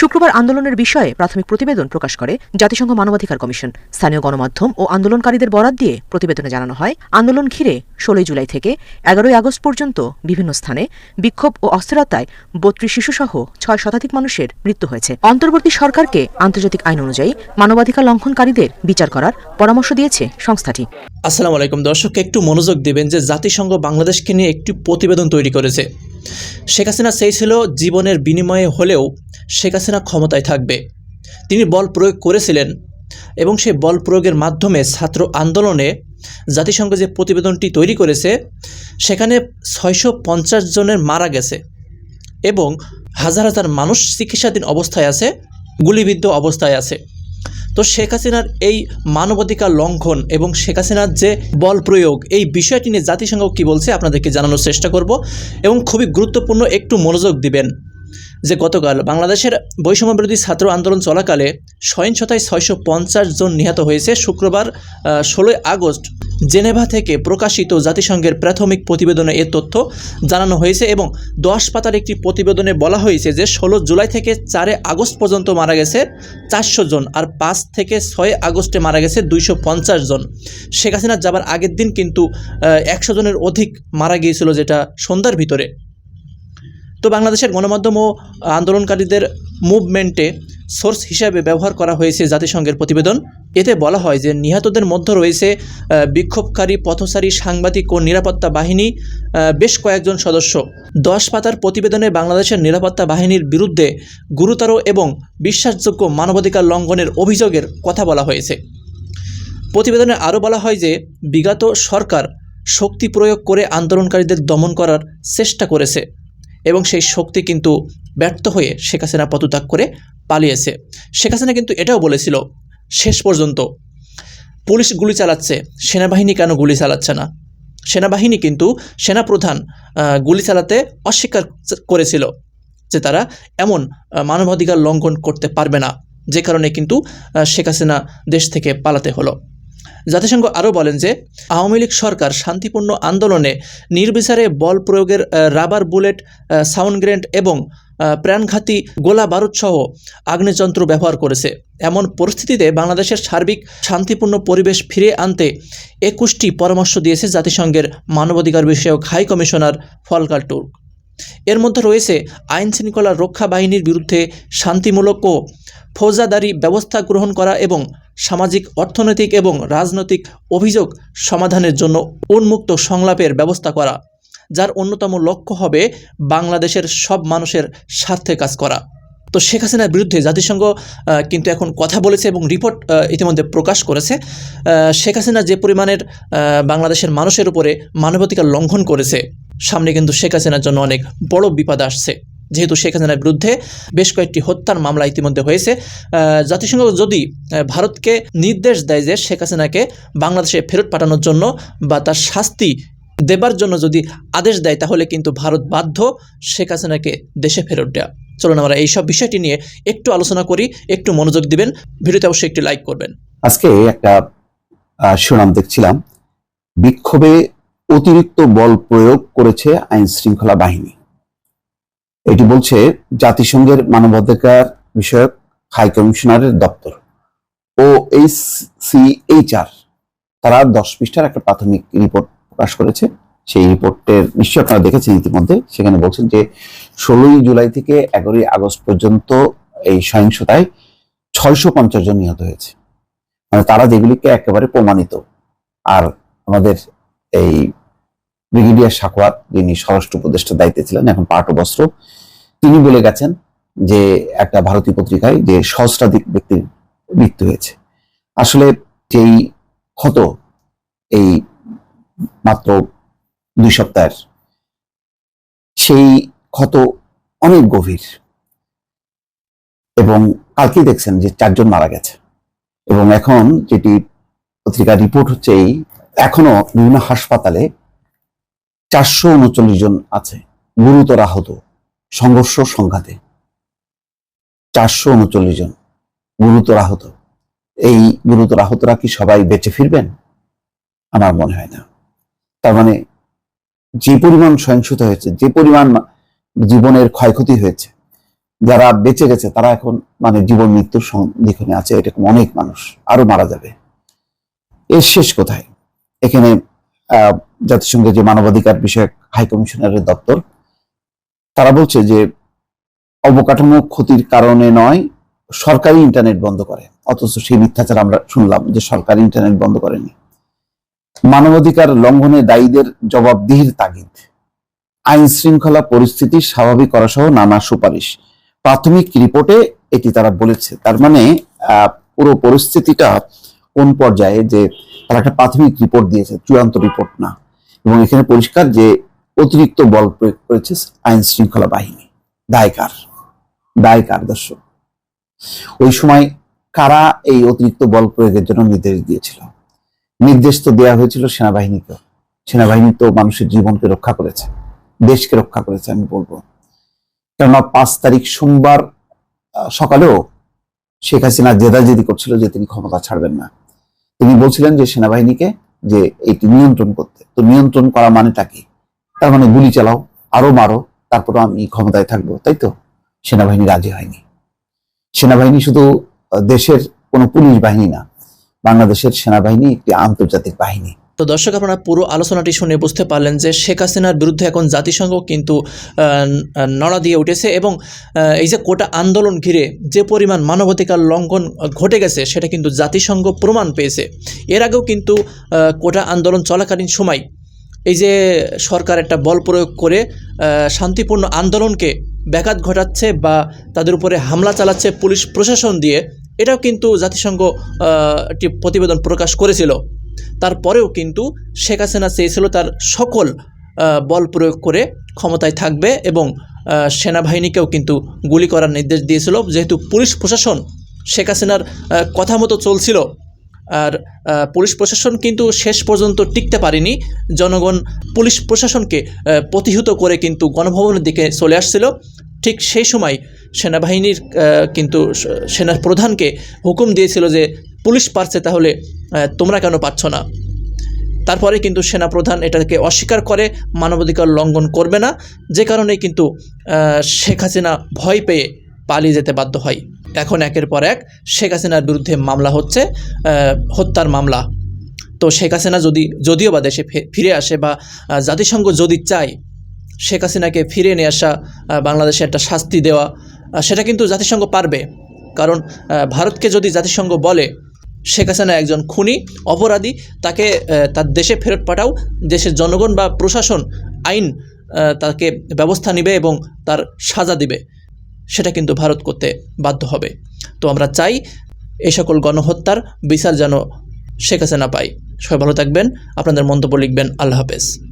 শুক্রবার আন্দোলনের বিষয়ে প্রাথমিক প্রতিবেদন প্রকাশ করে জাতিসংঘ মানবাধিকার কমিশন। স্থানীয় গণমাধ্যম ও আন্দোলনকারীদের বরাত দিয়ে প্রতিবেদনে জানানো হয়, আন্দোলন ঘিরে ষোলোই জুলাই থেকে এগারোই আগস্ট পর্যন্ত বিভিন্ন স্থানে বিক্ষোভ ও অস্থিরতায় বত্রিশ শিশুসহ ছয় শতাধিক মানুষের মৃত্যু হয়েছে। অন্তর্বর্তী সরকারকে আন্তর্জাতিক আইন অনুযায়ী মানবাধিকার লঙ্ঘনকারীদের বিচার করার পরামর্শ দিয়েছে সংস্থাটি। আসসালামু আলাইকুম দর্শক, একটু মনোযোগ দেবেন যে জাতিসংঘ বাংলাদেশকে নিয়ে একটি প্রতিবেদন তৈরি করেছে। শেখ হাসিনা চেয়েছিল জীবনের বিনিময়ে হলেও শেখ হাসিনা ক্ষমতায় থাকবে। তিনি বল প্রয়োগ করেছিলেন এবং সেই বল প্রয়োগের মাধ্যমে ছাত্র আন্দোলনে জাতিসংঘ যে প্রতিবেদনটি তৈরি করেছে, সেখানে ছয়শো পঞ্চাশ জনের মারা গেছে এবং হাজার হাজার মানুষ চিকিৎসাধীন অবস্থায় আছে, গুলিবিদ্ধ অবস্থায় আছে। তো শেখ হাসিনার এই মানবাধিকার লঙ্ঘন এবং শেখ হাসিনার যে বল প্রয়োগ, এই বিষয়টি নিয়ে জাতিসংঘ কী বলছে আপনাদেরকে জানানোর চেষ্টা করব এবং খুবই গুরুত্বপূর্ণ একটু মনোযোগ দিবেন। যে গতকাল বাংলাদেশের বৈষম্য বিরোধী ছাত্র আন্দোলন চলাকালে সহিংসতায় ছয়শো পঞ্চাশ জন নিহত হয়েছে শুক্রবার ষোলোই আগস্ট জেনেভা থেকে প্রকাশিত জাতিসংঘের প্রাথমিক প্রতিবেদনে এ তথ্য জানানো হয়েছে এবং দশ পাতার একটি প্রতিবেদনে বলা হয়েছে যে ষোলো জুলাই থেকে চারে আগস্ট পর্যন্ত মারা গেছে চারশো জন আর পাঁচ থেকে ছয় আগস্টে মারা গেছে দুইশো পঞ্চাশ জন। শেখ হাসিনা যাবার আগের দিন কিন্তু একশো জনের অধিক মারা গিয়েছিল যেটা সন্ধ্যার ভিতরে। তো বাংলাদেশের গণমাধ্যম ও আন্দোলনকারীদের মুভমেন্টে সোর্স হিসাবে ব্যবহার করা হয়েছে জাতিসংঘের প্রতিবেদন। এতে বলা হয় যে নিহতদের মধ্যে রয়েছে বিক্ষোভকারী, পথচারী, সাংবাদিক ও নিরাপত্তা বাহিনী বেশ কয়েকজন সদস্য। দশ পাতার প্রতিবেদনে বাংলাদেশের নিরাপত্তা বাহিনীর বিরুদ্ধে গুরুতর এবং বিশ্বাসযোগ্য মানবাধিকার লঙ্ঘনের অভিযোগের কথা বলা হয়েছে। প্রতিবেদনে আরও বলা হয় যে বিগত সরকার শক্তি প্রয়োগ করে আন্দোলনকারীদের দমন করার চেষ্টা করেছে। এবং সেই শক্তি কিন্তু ব্যর্থ হয়ে শেখ হাসিনা পদত্যাগ করে পালিয়েছে। শেখ হাসিনা কিন্তু এটাও বলেছিল, শেষ পর্যন্ত পুলিশ গুলি চালাচ্ছে, সেনাবাহিনী কেন গুলি চালাচ্ছে না? সেনাবাহিনী কিন্তু সেনাপ্রধান গুলি চালাতে অস্বীকার করেছিল যে তারা এমন মানবাধিকার লঙ্ঘন করতে পারবে না, যে কারণে কিন্তু শেখ হাসিনা দেশ থেকে পালাতে হলো। জাতিসংঘ আরও বলেন যে, আওয়ামী লীগ সরকার শান্তিপূর্ণ আন্দোলনে নির্বিচারে বল প্রয়োগের রাবার বুলেট সাউন্ড গ্রেনেড এবং প্রাণঘাতী গোলা বারুদসহ আগ্নেযন্ত্র ব্যবহার করেছে। এমন পরিস্থিতিতে বাংলাদেশের সার্বিক শান্তিপূর্ণ পরিবেশ ফিরে আনতে একুশটি পরামর্শ দিয়েছে জাতিসংঘের মানবাধিকার বিষয়ক হাই কমিশনার ফলকাল টুর্ক এর মধ্যে রয়েছে আইন শৃঙ্খলা রক্ষা বাহিনীর বিরুদ্ধে শান্তিমূলক ও ফৌজাদারি ব্যবস্থা গ্রহণ করা এবং সামাজিক, অর্থনৈতিক এবং রাজনৈতিক অভিযোগ সমাধানের জন্য উন্মুক্ত সংলাপের ব্যবস্থা করা, যার অন্যতম লক্ষ্য হবে বাংলাদেশের সব মানুষের স্বার্থে কাজ করা। তো শেখ হাসিনার বিরুদ্ধে জাতিসংঘ কিন্তু এখন কথা বলেছে এবং রিপোর্ট ইতিমধ্যে প্রকাশ করেছে। শেখ হাসিনা যে পরিমাণের বাংলাদেশের মানুষের উপরে মানবাধিকার লঙ্ঘন করেছে সামনে কিন্তু শেখ হাসিনার জন্য অনেক বড় বিপদ আসছে। যেহেতু শেখ হাসিনার বিরুদ্ধে বেশ কয়েকটি হত্যার মামলা ইতিমধ্যে হয়েছে। জাতিসংঘ যদি ভারতকে নির্দেশ দেয় যে শেখ হাসিনাকে বাংলাদেশে ফেরত পাঠানোর জন্য বা তার শাস্তি দেবার জন্য যদি আদেশ দেয়, তাহলে কিন্তু ভারত বাধ্য শেখ হাসিনাকে দেশে ফেরত দেওয়া চলুন আমরা এইসব বিষয়টি নিয়ে একটু আলোচনা করি, একটু মনোযোগ দিবেন। ভিডিওতে অবশ্যই একটি লাইক করবেন। আজকে একটা শিরোনাম দেখছিলাম। বিক্ষোভে অতিরিক্ত বল প্রয়োগ করেছে আইন শৃঙ্খলা বাহিনী। এটি বলছে জাতিসংঘের মানবাধিকার বিষয়ক হাই কমিশনারের দপ্তর ও এইচ তারা দশ পৃষ্ঠার একটা প্রাথমিক রিপোর্ট প্রকাশ করেছে। সেই রিপোর্টের নিশ্চয়ই আপনারা দেখেছেন ইতিমধ্যে। সেখানে বলছেন যে ষোলোই জুলাই থেকে এগারোই আগস্ট পর্যন্ত এই সহিংসতায় ছয়শো পঞ্চাশ জন নিহত হয়েছে। মানে তারা যেগুলিকে একেবারে প্রমাণিত। আর আমাদের এই ব্রিগেডিয়ার সাকওয়াত যিনি স্বরাষ্ট্র উপদেষ্টার দায়িত্বে ছিলেন, এখন পার্ট বস্ত্র তিনি বলে গেছেন যে একটা ভারতীয় পত্রিকায় যে সহস্রাধিক ব্যক্তির মৃত্যু হয়েছে। আসলে যেই ক্ষত এই মাত্র দুই সপ্তাহের, সেই ক্ষত অনেক গভীর। এবং কালকেই দেখছেন যে চারজন মারা গেছে। এবং এখন যেটি পত্রিকার রিপোর্ট হচ্ছে এই, এখনও বিভিন্ন হাসপাতালে চারশো উনচল্লিশ জন আছে গুরুতর আহত সংঘর্ষ সংঘাতে। চারশো উনচল্লিশ জন গুরুতর আহত। এই গুরুতর আহতরা কি সবাই বেঁচে ফিরবেন? আমার মনে হয় না। তার মানে যে পরিমাণ সহিংসতা হয়েছে যে পরিমাণ জীবনের ক্ষয়ক্ষতি হয়েছে যারা বেঁচে গেছে তারা এখন মানে জীবন মৃত্যুর সন্ধিক্ষণে আছে এরকম অনেক মানুষ আরও মারা যাবে। এর শেষ কোথায় এখানে আহ, জাতিসংঘের যে মানবাধিকার বিষয়ক হাই কমিশনারের দপ্তর, তারা বলছে যে অবকাঠামো ক্ষতির কারণে নয়, সরকারি ইন্টারনেট বন্ধ করে। অথচ সেই মিথ্যাচার আমরা শুনলাম যে সরকারি ইন্টারনেট বন্ধ করেনি। মানবাধিকার লঙ্ঘনে দায়ীদের জবাবদিহির তাগিদ। আইন শৃঙ্খলা পরিস্থিতি স্বাভাবিক করা সহ নানা সুপারিশ। প্রাথমিক রিপোর্টে এটি তারা বলেছে। তার মানে পুরো পরিস্থিতিটা কোন পর্যায়ে যে তারা একটা প্রাথমিক রিপোর্ট দিয়েছে, চূড়ান্ত রিপোর্ট না। এবং এখানে পরিষ্কার যে অতিরিক্ত বল প্রয়োগ করেছে আইন শৃঙ্খলা বাহিনী। দায় কার দায় কার দর্শক। ওই সময় কারা এই অতিরিক্ত বল প্রয়োগের জন্য নির্দেশ দিয়েছিল? নির্দেশ তো দেওয়া হয়েছিল সেনাবাহিনীকে। সেনাবাহিনী তো মানুষের জীবনকে রক্ষা করেছে, দেশকে রক্ষা করেছে, আমি বলব। কেননা পাঁচ তারিখ সোমবার সকালেও শেখ হাসিনা জেদাজেদি করছিল যে তিনি ক্ষমতা ছাড়বেন না। তিনি বলছিলেন যে সেনাবাহিনীকে যে এটি নিয়ন্ত্রণ করতে। তো নিয়ন্ত্রণ করা মানেটা কি? তার মানে গুলি চালাও, আরও মারো তারপর আমি ক্ষমতায় থাকব, তাই তো? সেনাবাহিনী রাজি হয়নি। সেনাবাহিনী শুধু দেশের কোনো পুলিশ বাহিনী না, বাংলাদেশের সেনাবাহিনী একটি আন্তর্জাতিক বাহিনী। তো দর্শক, আপনারা পুরো আলোচনাটি শুনে বুঝতে পারলেন যে শেখ হাসিনার বিরুদ্ধে এখন জাতিসংঘ কিন্তু নড়া দিয়ে উঠেছে এবং এই যে কোটা আন্দোলন ঘিরে যে পরিমাণ মানবাধিকার লঙ্ঘন ঘটে গেছে, সেটা কিন্তু জাতিসংঘ প্রমাণ পেয়েছে। এর আগেও কিন্তু কোটা আন্দোলন চলাকালীন সময় এই যে সরকার একটা বল প্রয়োগ করে শান্তিপূর্ণ আন্দোলনকে ব্যাঘাত ঘটাচ্ছে বা তাদের উপরে হামলা চালাচ্ছে পুলিশ প্রশাসন দিয়ে, এটাও কিন্তু জাতিসংঘ একটি প্রতিবেদন প্রকাশ করেছিল। তারপরেও কিন্তু শেখ হাসিনা চেয়েছিল তার সকল বল প্রয়োগ করে ক্ষমতায় থাকবে এবং সেনাবাহিনীকেও কিন্তু গুলি করার নির্দেশ দিয়েছিল। যেহেতু পুলিশ প্রশাসন শেখ হাসিনার কথা মতো চলছিল আর পুলিশ প্রশাসন কিন্তু শেষ পর্যন্ত টিকতে পারেনি। জনগণ পুলিশ প্রশাসনকে প্রতিহত করে কিন্তু গণভবনের দিকে চলে আসছিল। ঠিক সেই সময় সেনাবাহিনীর কিন্তু সেনা প্রধানকে হুকুম দিয়েছিল যে পুলিশ পারছে তাহলে তোমরা কেন পারছ না? তারপরে কিন্তু সেনাপ্রধান এটাকে অস্বীকার করে, মানবাধিকার লঙ্ঘন করবে না, যে কারণে কিন্তু শেখ হাসিনা ভয় পেয়ে পালিয়ে যেতে বাধ্য হয়। এখন একের পর এক শেখ হাসিনার বিরুদ্ধে মামলা হচ্ছে হত্যার মামলা। তো শেখ হাসিনা যদি, যদিও বা দেশে ফিরে আসে বা জাতিসংঘ যদি চায়, শেখ হাসিনাকে ফিরে নিয়ে আসা বাংলাদেশে একটা শাস্তি দেওয়া সেটা কিন্তু জাতিসংঘ পারবে। কারণ ভারতকে যদি জাতিসংঘ বলে শেখ হাসিনা একজন খুনি, অপরাধী, তাকে তার দেশে ফেরত পাঠাও, দেশের জনগণ বা প্রশাসন আইন তাকে ব্যবস্থা নিবে এবং তার সাজা দিবে। সেটা কিন্তু ভারত করতে বাধ্য হবে। তো আমরা চাই এই সকল গণহত্যার বিচার যেন শেখ হাসিনা পাই সবাই ভালো থাকবেন। আপনাদের মন্তব্য লিখবেন। আল্লাহ হাফেজ।